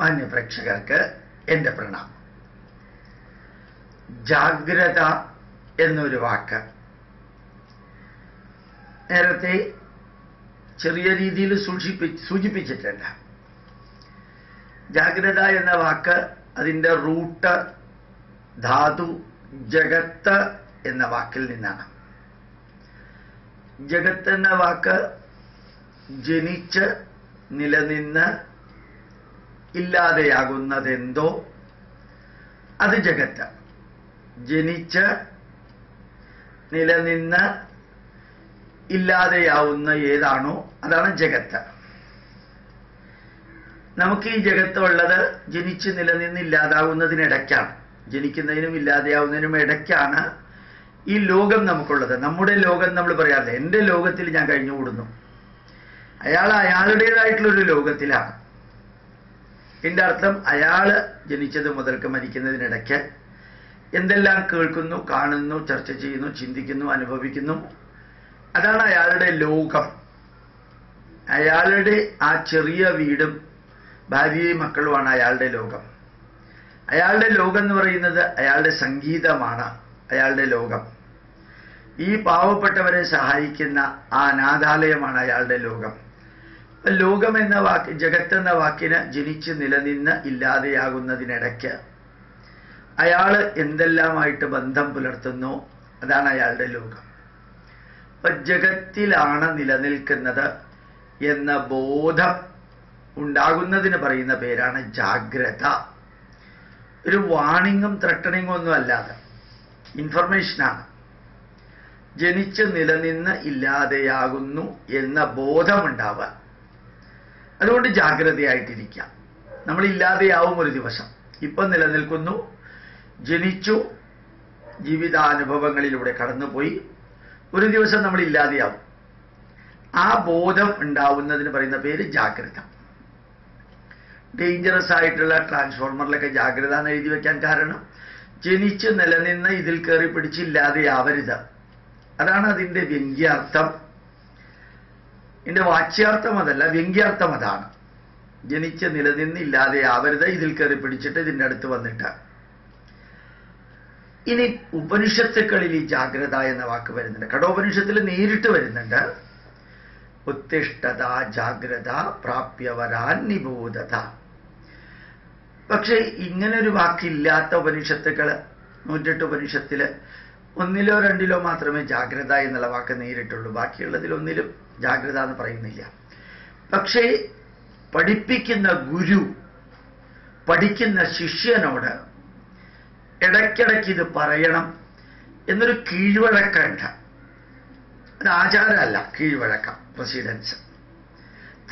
മാന്യപ്രേക്ഷകർക്ക് എന്റെ പ്രണാമം. ജാഗ്രത എന്നൊരു വാക്ക്. നേരത്തെ ചെറിയ രീതിയിൽ സൂക്ഷിപ്പി സൂചിപ്പിച്ചിട്ടുണ്ട് ജാഗ്രത എന്ന വാക്ക് അതിന്റെ റൂട്ട് ധാതു ജഗത്ത് എന്ന വാക്കിൽ നിന്നാണ്. ജഗത്ത് എന്ന വാക്ക് ജനിച്ച് നിലനിന്ന് ഇല്ലാതെയാകുന്നതെന്തോ? അത് ജഗത്ത്. ജനിച്ച് നിലനിന്ന് ഇല്ലാതെയാവുന്ന ഏതാണോ അതാണ് ജഗത്ത്. നമുക്ക് ഈ ജഗത്ത് ഉള്ളത് ജനിച്ച് നിലനിന്ന് ഇല്ലാതാവുന്നതിനിടയ്ക്കാണ്. ജനിക്കുന്നതിനും ഇല്ലാതെയാവുന്നതിനും ഇടയ്ക്കാണ് ഈ ലോകം നമുക്കുള്ളത്. നമ്മുടെ ലോകം നമ്മൾ പറയാതെ എന്റെ ലോകത്തിൽ ഞാൻ കഴിഞ്ഞുകൂടുന്നു. അയാൾ അയാളുടേതായിട്ടുള്ളൊരു ലോകത്തിലാണ്. എന്റെ അർത്ഥം അയാൾ ജനിച്ചത് മുതൽക്ക് മരിക്കുന്നതിനിടയ്ക്ക് എന്തെല്ലാം കേൾക്കുന്നു കാണുന്നു ചർച്ച ചെയ്യുന്നു ചിന്തിക്കുന്നു അനുഭവിക്കുന്നു. അതാണ് അയാളുടെ ലോകം. അയാളുടെ ആ ചെറിയ വീടും ഭാര്യയും മക്കളുമാണ് അയാളുടെ ലോകം. അയാളുടെ ലോകം എന്ന് പറയുന്നത് അയാളുടെ സംഗീതമാണ് അയാളുടെ ലോകം. ഈ പാവപ്പെട്ടവരെ സഹായിക്കുന്ന ആ അനാഥാലയമാണ് അയാളുടെ ലോകം. ലോകം എന്ന വാക്ക് ജഗത്ത് എന്ന വാക്കിന് ജനിച്ച് നിലനിന്ന് ഇല്ലാതെയാകുന്നതിനിടയ്ക്ക് അയാൾ എന്തെല്ലാമായിട്ട് ബന്ധം പുലർത്തുന്നു? അതാണ് അയാളുടെ ലോകം. അപ്പൊ ജഗത്തിലാണ് നിലനിൽക്കുന്നത് എന്ന ബോധം ഉണ്ടാകുന്നതിന് പറയുന്ന പേരാണ് ജാഗ്രത. ഒരു വാണിങ്ങും ത്രട്ടണിങ്ങും ഒന്നും അല്ലാതെ ഇൻഫർമേഷനാണ്. ജനിച്ച് നിലനിന്ന് ഇല്ലാതെയാകുന്നു എന്ന ബോധമുണ്ടാവുക. അതുകൊണ്ട് ജാഗ്രതയായിട്ടിരിക്കാം. നമ്മളില്ലാതെയാവും ഒരു ദിവസം. ഇപ്പം നിലനിൽക്കുന്നു. ജനിച്ചു ജീവിതാനുഭവങ്ങളിലൂടെ കടന്നുപോയി. ഒരു ദിവസം നമ്മൾ ഇല്ലാതെയാവും ആ ബോധം ഉണ്ടാവുന്നതിന് പറയുന്ന പേര് ജാഗ്രത. ഡേഞ്ചറസ് ആയിട്ടുള്ള ട്രാൻസ്ഫോർമറിലൊക്കെ ജാഗ്രത എന്ന് എഴുതി വയ്ക്കാൻ കാരണം ജനിച്ച് നിലനിന്ന് ഇതിൽ കയറി പിടിച്ചില്ലാതെയാവരുത് അതാണ് അതിന്റെ വ്യംഗ്യാർത്ഥം. ഇതിന്റെ വാച്യാർത്ഥം അതല്ല വ്യംഗ്യാർത്ഥം അതാണ്. ജനിച്ച നിലനിന്ന് ഇല്ലാതെയാവരുത് ഇതിൽ കയറി പിടിച്ചിട്ട് ഇതിന്റെ അടുത്ത് വന്നിട്ട്. ഇനി ഉപനിഷത്തുക്കളിൽ ഈ ജാഗ്രത എന്ന വാക്ക് വരുന്നുണ്ട്. കടോപനിഷത്തിൽ നേരിട്ട് വരുന്നുണ്ട്. ഉത്തിഷ്ഠത ജാഗ്രത പ്രാപ്യവരാൻ നിബോധത. പക്ഷേ ഇങ്ങനെ ഒരു വാക്കില്ലാത്ത ഉപനിഷത്തുക്കൾ നൂറ്റെട്ട് ഉപനിഷത്തിൽ ഒന്നിലോ രണ്ടിലോ മാത്രമേ ജാഗ്രത എന്നുള്ള വാക്ക് നേരിട്ടുള്ളൂ. ബാക്കിയുള്ളതിലൊന്നിലും ജാഗ്രത എന്ന് പറയുന്നില്ല. പക്ഷേ പഠിപ്പിക്കുന്ന ഗുരു പഠിക്കുന്ന ശിഷ്യനോട് ഇടയ്ക്കിടയ്ക്ക് ഇത് പറയണം എന്നൊരു കീഴ്വഴക്കണ്ട അത് ആചാരമല്ല കീഴ്വഴക്കം പ്രസിഡൻസ്.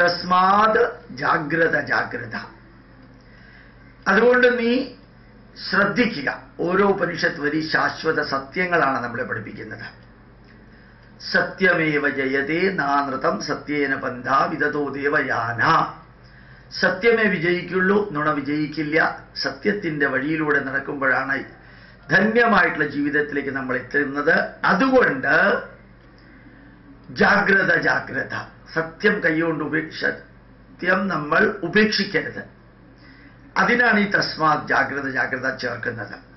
തസ്മാത് ജാഗ്രത ജാഗ്രത. അതുകൊണ്ട് നീ ശ്രദ്ധിക്കുക. ഓരോ ഉപനിഷത്ത് വരി ശാശ്വത സത്യങ്ങളാണ് നമ്മളെ പഠിപ്പിക്കുന്നത്. സത്യമേവ ജയതേ നാനൃതം സത്യേന പന്ഥ വിതതോ ദേവയാന. സത്യമേ വിജയിക്കുള്ളൂ നുണ വിജയിക്കില്ല. സത്യത്തിന്റെ വഴിയിലൂടെ നടക്കുമ്പോഴാണ് ധന്യമായിട്ടുള്ള ജീവിതത്തിലേക്ക് നമ്മൾ എത്തുന്നത്. അതുകൊണ്ട് ജാഗ്രത ജാഗ്രത. സത്യം കൈകൊണ്ട് ഉപേക്ഷ സത്യം നമ്മൾ ഉപേക്ഷിക്കരുത്. അതിനാണ് ഈ തസ്മാത് ജാഗ്രത ജാഗ്രത ചേർക്കുന്നത്.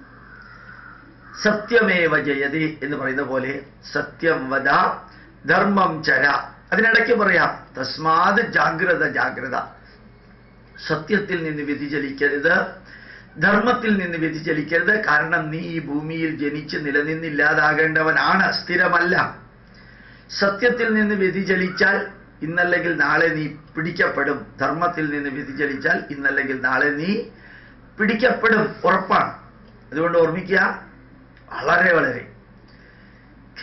സത്യമേവ ജയതി എന്ന് പറയുന്ന പോലെ സത്യം വദ ധർമ്മം ചര. അതിനിടയ്ക്ക് പറയാം തസ്മാത് ജാഗ്രത ജാഗ്രത. സത്യത്തിൽ നിന്ന് വ്യതിചലിക്കരുത് ധർമ്മത്തിൽ നിന്ന് വ്യതിചലിക്കരുത്. കാരണം നീ ഈ ഭൂമിയിൽ ജനിച്ച് നിലനിന്നില്ലാതാകേണ്ടവനാണ് സ്ഥിരമല്ല. സത്യത്തിൽ നിന്ന് വ്യതിചലിച്ചാൽ ഇന്നല്ലെങ്കിൽ നാളെ നീ പിടിക്കപ്പെടും. ധർമ്മത്തിൽ നിന്ന് വ്യതിചലിച്ചാൽ ഇന്നല്ലെങ്കിൽ നാളെ നീ പിടിക്കപ്പെടും. ഉറപ്പാണ്. അതുകൊണ്ട് ഓർമ്മിക്കുക വളരെ വളരെ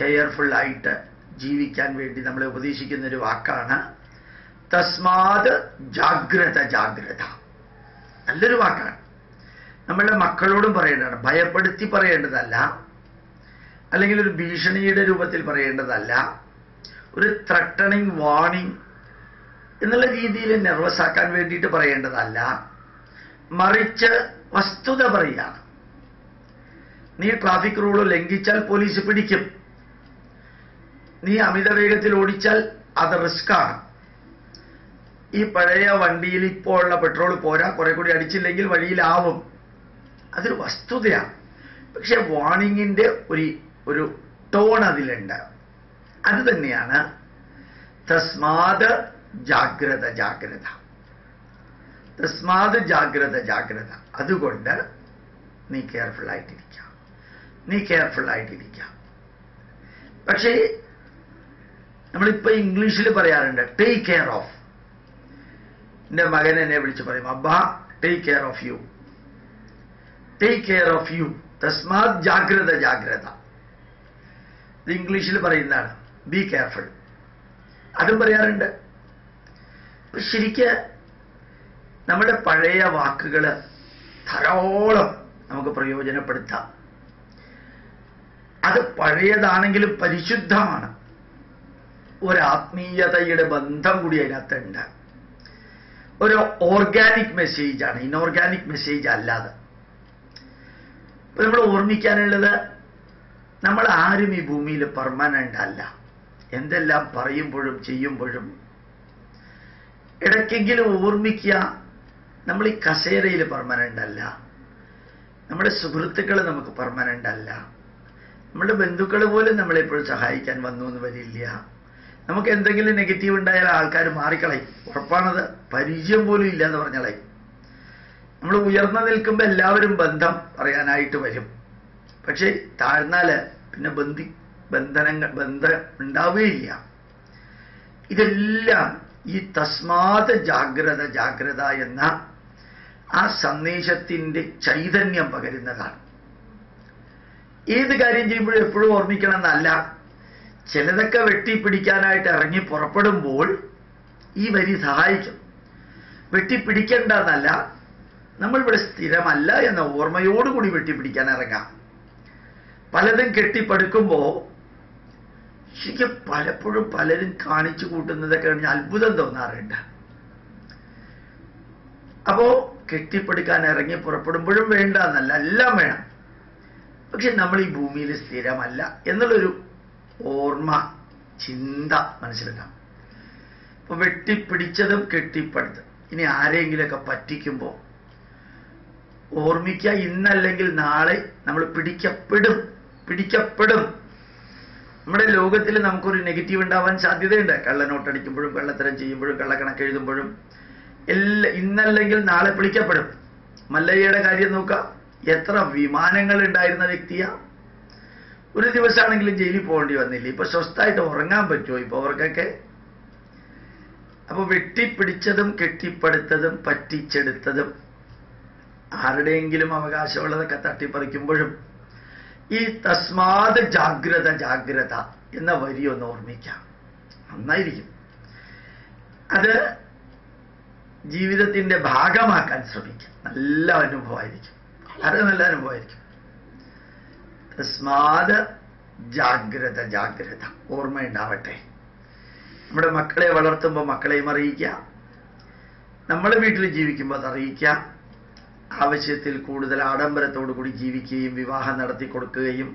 കെയർഫുൾ ആയിട്ട് ജീവിക്കാൻ വേണ്ടി നമ്മളെ ഉപദേശിക്കുന്ന ഒരു വാക്കാണ് തസ്മാത് ജാഗ്രത ജാഗ്രത. നല്ലൊരു വാക്കാണ്. നമ്മളുടെ മക്കളോടും പറയേണ്ടതാണ്. ഭയപ്പെടുത്തി പറയേണ്ടതല്ല. അല്ലെങ്കിൽ ഒരു ഭീഷണിയുടെ രൂപത്തിൽ പറയേണ്ടതല്ല. ഒരു ത്രട്ടണിങ് വാണിംഗ് എന്നുള്ള രീതിയിൽ നെർവസ് ആക്കാൻ വേണ്ടിയിട്ട് പറയേണ്ടതല്ല. മറിച്ച് വസ്തുത പറയുകയാണ് നീ ട്രാഫിക് റൂൾ ലംഘിച്ചാൽ പോലീസ് പിടിക്കും. നീ അമിത വേഗത്തിൽ ഓടിച്ചാൽ അത് റിസ്ക്കാണ് ഈ പഴയ വണ്ടിയിൽ ഇപ്പോൾ ഉള്ള പെട്രോൾ പോരാ കുറെ കൂടി അടിച്ചില്ലെങ്കിൽ വഴിയിലാവും അതൊരു വസ്തുതയാണ്. പക്ഷെ വാണിങ്ങിന്റെ ഒരു ഒരു ടോൺ അതിലുണ്ട്. അത് തന്നെയാണ് തസ്മാത് ജാഗ്രത ജാഗ്രത. തസ്മാത് ജാഗ്രത ജാഗ്രത. അതുകൊണ്ട് നീ കെയർഫുൾ ആയിട്ടിരിക്കാം നീ കെയർഫുൾ ആയിട്ടിരിക്കാം. പക്ഷേ നമ്മളിപ്പോ ഇംഗ്ലീഷിൽ പറയാറുണ്ട് ടേക്ക് കെയർ ഓഫ് എന്റെ മകൻ എന്നെ വിളിച്ച് പറയും അബ്ബ take care of you take care of you തസ്മാത് ജാഗ്രത ജാഗ്രത. ഇത് ഇംഗ്ലീഷിൽ പറയുന്നതാണ് ബി കെയർഫുൾ അതും പറയാറുണ്ട്. ശരിക്ക് നമ്മുടെ പഴയ വാക്കുകൾ ധാരാളം നമുക്ക് പ്രയോജനപ്പെടുത്താം. അത് പഴയതാണെങ്കിലും പരിശുദ്ധമാണ്. ഒരാത്മീയതയുടെ ബന്ധം കൂടി അതിനകത്തുണ്ട്. ഒരു ഓർഗാനിക് മെസ്സേജാണ്. ഇൻഓർഗാനിക് മെസ്സേജ് അല്ലാതെ. ഇപ്പൊ നമ്മൾ ഓർമ്മിക്കാനുള്ളത് നമ്മൾ ആരും ഈ ഭൂമിയിൽ പെർമനന്റ് അല്ല. എന്തെല്ലാം പറയുമ്പോഴും ചെയ്യുമ്പോഴും. ഇടയ്ക്കെങ്കിലും ഓർമ്മിക്കുക നമ്മൾ ഈ കസേരയിൽ പെർമനന്റ് അല്ല. നമ്മുടെ സുഹൃത്തുക്കൾ നമുക്ക് പെർമനന്റ് അല്ല. നമ്മുടെ ബന്ധുക്കൾ പോലും നമ്മളെപ്പോഴും സഹായിക്കാൻ വന്നു എന്ന് വരില്ല. നമുക്ക് എന്തെങ്കിലും നെഗറ്റീവ് ഉണ്ടായാൽ ആൾക്കാർ മാറിക്കളയും. ഉറപ്പാണത്. പരിചയം പോലും ഇല്ല എന്ന് പറഞ്ഞളയും നമ്മൾ ഉയർന്നു നിൽക്കുമ്പോൾ എല്ലാവരും ബന്ധം പറയാനായിട്ട് വരും. പക്ഷേ താഴ്ന്നാൽ പിന്നെ ബന്ധി ബന്ധനങ്ങൾ ബന്ധം ഉണ്ടാവുകയില്ല. ഇതെല്ലാം ഈ തസ്മാത് ജാഗ്രത ജാഗ്രത എന്ന ആ സന്ദേശത്തിന്റെ ചൈതന്യം പകരുന്നതാണ്. ഏത് കാര്യം ചെയ്യുമ്പോഴും എപ്പോഴും ഓർമ്മിക്കണം എന്നല്ല ചിലതൊക്കെ വെട്ടിപ്പിടിക്കാനായിട്ട് ഇറങ്ങി പുറപ്പെടുമ്പോൾ ഈ വരി സഹായിക്കും. വെട്ടിപ്പിടിക്കേണ്ട എന്നല്ല നമ്മൾ ഇവിടെ സ്ഥിരമല്ല എന്ന ഓർമ്മയോടുകൂടി വെട്ടിപ്പിടിക്കാൻ ഇറങ്ങാം പലതും കെട്ടിപ്പടുക്കുമ്പോൾ ശരിക്കും പലപ്പോഴും പലരും കാണിച്ചു കൂട്ടുന്നതൊക്കെ കഴിഞ്ഞ് അത്ഭുതം തോന്നാറുണ്ട്. അപ്പോ കെട്ടിപ്പടുക്കാൻ ഇറങ്ങി പുറപ്പെടുമ്പോഴും വേണ്ട എന്നല്ല എല്ലാം വേണം. പക്ഷെ നമ്മൾ ഈ ഭൂമിയിൽ സ്ഥിരമല്ല എന്നുള്ളൊരു ഓർമ്മ ചിന്ത മനസ്സിലാക്കാം അപ്പൊ വെട്ടിപ്പിടിച്ചതും കെട്ടിപ്പടുത്ത് ഇനി ആരെങ്കിലുമൊക്കെ പറ്റിക്കുമ്പോൾ ഓർമ്മിക്കുക ഇന്നല്ലെങ്കിൽ നാളെ നമ്മൾ പിടിക്കപ്പെടും പിടിക്കപ്പെടും. നമ്മുടെ ലോകത്തിൽ നമുക്കൊരു നെഗറ്റീവ് ഉണ്ടാവാൻ സാധ്യതയുണ്ട്. കള്ളനോട്ടടിക്കുമ്പോഴും കള്ളത്തരം ചെയ്യുമ്പോഴും കള്ളക്കണക്ക് എഴുതുമ്പോഴും എല്ലാ ഇന്നല്ലെങ്കിൽ നാളെ പിടിക്കപ്പെടും. മല്ലയ്യയുടെ കാര്യം നോക്കാം എത്ര വിമാനങ്ങൾ ഉണ്ടായിരുന്ന വ്യക്തിയാ? ഒരു ദിവസമാണെങ്കിലും ജയിലിൽ പോകേണ്ടി വന്നില്ല? ഇപ്പൊ സ്വസ്ഥമായിട്ട് ഉറങ്ങാൻ പറ്റുമോ ഇപ്പൊ അവർക്കൊക്കെ? അപ്പൊ വെട്ടിപ്പിടിച്ചതും കെട്ടിപ്പടുത്തതും പറ്റിച്ചെടുത്തതും ആരുടെയെങ്കിലും അവകാശമുള്ളതൊക്കെ തട്ടിപ്പറിക്കുമ്പോഴും ഈ തസ്മാത് ജാഗ്രത ജാഗ്രത എന്ന വരി ഒന്ന് ഓർമ്മിക്കാം. നന്നായിരിക്കും. അത് ജീവിതത്തിന്റെ ഭാഗമാക്കാൻ ശ്രമിക്കാം. നല്ല അനുഭവമായിരിക്കും. വളരെ നല്ല അനുഭവമായിരിക്കും തസ്മാത് ജാഗ്രത ജാഗ്രത. ഓർമ്മയുണ്ടാവട്ടെ. നമ്മുടെ മക്കളെ വളർത്തുമ്പോൾ മക്കളെയും അറിയിക്കുക. നമ്മൾ വീട്ടിൽ ജീവിക്കുമ്പോൾ അത് അറിയിക്കുക. ആവശ്യത്തിൽ കൂടുതൽ ആഡംബരത്തോടു കൂടി ജീവിക്കുകയും വിവാഹം നടത്തി കൊടുക്കുകയും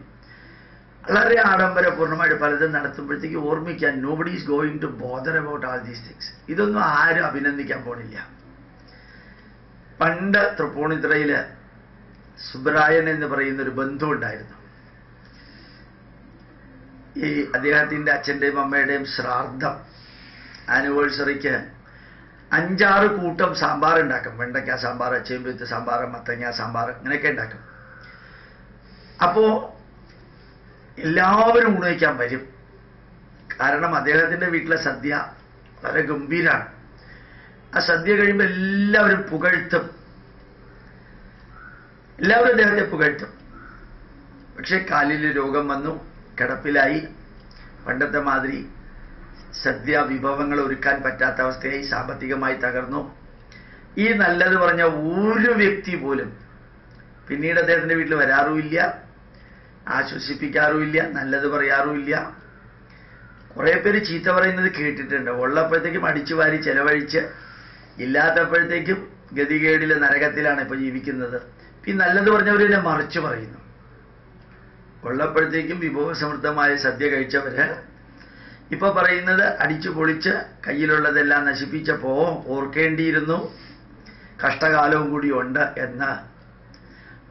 വളരെ ആഡംബരപൂർണമായിട്ട് പലതും നടത്തുമ്പോഴത്തേക്ക് ഓർമ്മിക്കാൻ nobody is going to bother about all these things ഇതൊന്നും ആരും അഭിനന്ദിക്കാൻ പോണില്ല. പണ്ട് തൃപ്പൂണിത്തുറയിൽ സുബ്രായൻ എന്ന് പറയുന്ന ഒരു ബന്ധം ഉണ്ടായിരുന്നു ഈ അദ്ദേഹത്തിന്റെ അച്ഛന്റെയും അമ്മയുടെയും ശ്രാദ്ധം ആനിവേഴ്സറിക്ക് അഞ്ചാറ് കൂട്ടം സാമ്പാർ ഉണ്ടാക്കും വെണ്ടയ്ക്ക സാമ്പാർ ചേമ്പത്ത് സാമ്പാർ മത്തങ്ങ സാമ്പാർ ഇങ്ങനെയൊക്കെ ഉണ്ടാക്കും. അപ്പോ എല്ലാവരും ഊണയിക്കാൻ വരും. കാരണം അദ്ദേഹത്തിന്റെ വീട്ടിലെ സദ്യ വളരെ ഗംഭീരാണ്. ആ സദ്യ കഴിയുമ്പോൾ എല്ലാവരും പുകഴ്ത്തും. എല്ലാവരും അദ്ദേഹത്തെ പുകഴ്ത്തും. പക്ഷെ കാലിൽ രോഗം വന്നു കിടപ്പിലായി. പണ്ടത്തെ മാതിരി സദ്യ വിഭവങ്ങൾ ഒരുക്കാൻ പറ്റാത്ത അവസ്ഥയായി സാമ്പത്തികമായി തകർന്നു. ഈ നല്ലത് പറഞ്ഞ ഒരു വ്യക്തി പോലും പിന്നീട് അദ്ദേഹത്തിന്റെ വീട്ടിൽ വരാറുമില്ല ആശ്വസിപ്പിക്കാറുമില്ല നല്ലത് പറയാറുമില്ല. കുറെ പേര് ചീത്ത പറയുന്നത് കേട്ടിട്ടുണ്ട്. ഉള്ളപ്പോഴത്തേക്കും അടിച്ചു വാരി ചെലവഴിച്ച് ഇല്ലാത്തപ്പോഴത്തേക്കും ഗതികേടിലെ നരകത്തിലാണ് ഇപ്പൊ ജീവിക്കുന്നത്. ഈ നല്ലത് പറഞ്ഞവർ തന്നെ മറിച്ച് പറയുന്നു. ഉള്ളപ്പോഴത്തേക്കും വിഭവസമൃദ്ധമായ സദ്യ കഴിച്ചവര് ഇപ്പൊ പറയുന്നത് അടിച്ചു പൊളിച്ച് കയ്യിലുള്ളതെല്ലാം നശിപ്പിച്ചപ്പോ ഓർക്കേണ്ടിയിരുന്നു. കഷ്ടകാലവും കൂടി ഉണ്ട് എന്ന്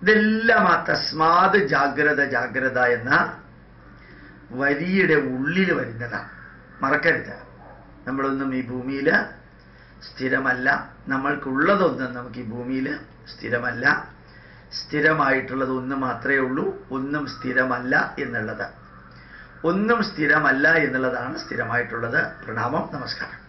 ഇതെല്ലാം ആ തസ്മാത് ജാഗ്രത ജാഗ്രത എന്ന വരിയുടെ ഉള്ളിൽ വരുന്നതാണ് മറക്കരുത്. നമ്മളൊന്നും ഈ ഭൂമിയിൽ സ്ഥിരമല്ല. നമ്മൾക്കുള്ളതൊന്നും നമുക്ക് ഈ ഭൂമിയിൽ സ്ഥിരമല്ല. സ്ഥിരമായിട്ടുള്ളത് ഒന്ന് മാത്രമേ ഉള്ളൂ ഒന്നും സ്ഥിരമല്ല എന്നുള്ളത്. ഒന്നും സ്ഥിരമല്ല എന്നുള്ളതാണ് സ്ഥിരമായിട്ടുള്ളത്. പ്രണാമം നമസ്കാരം.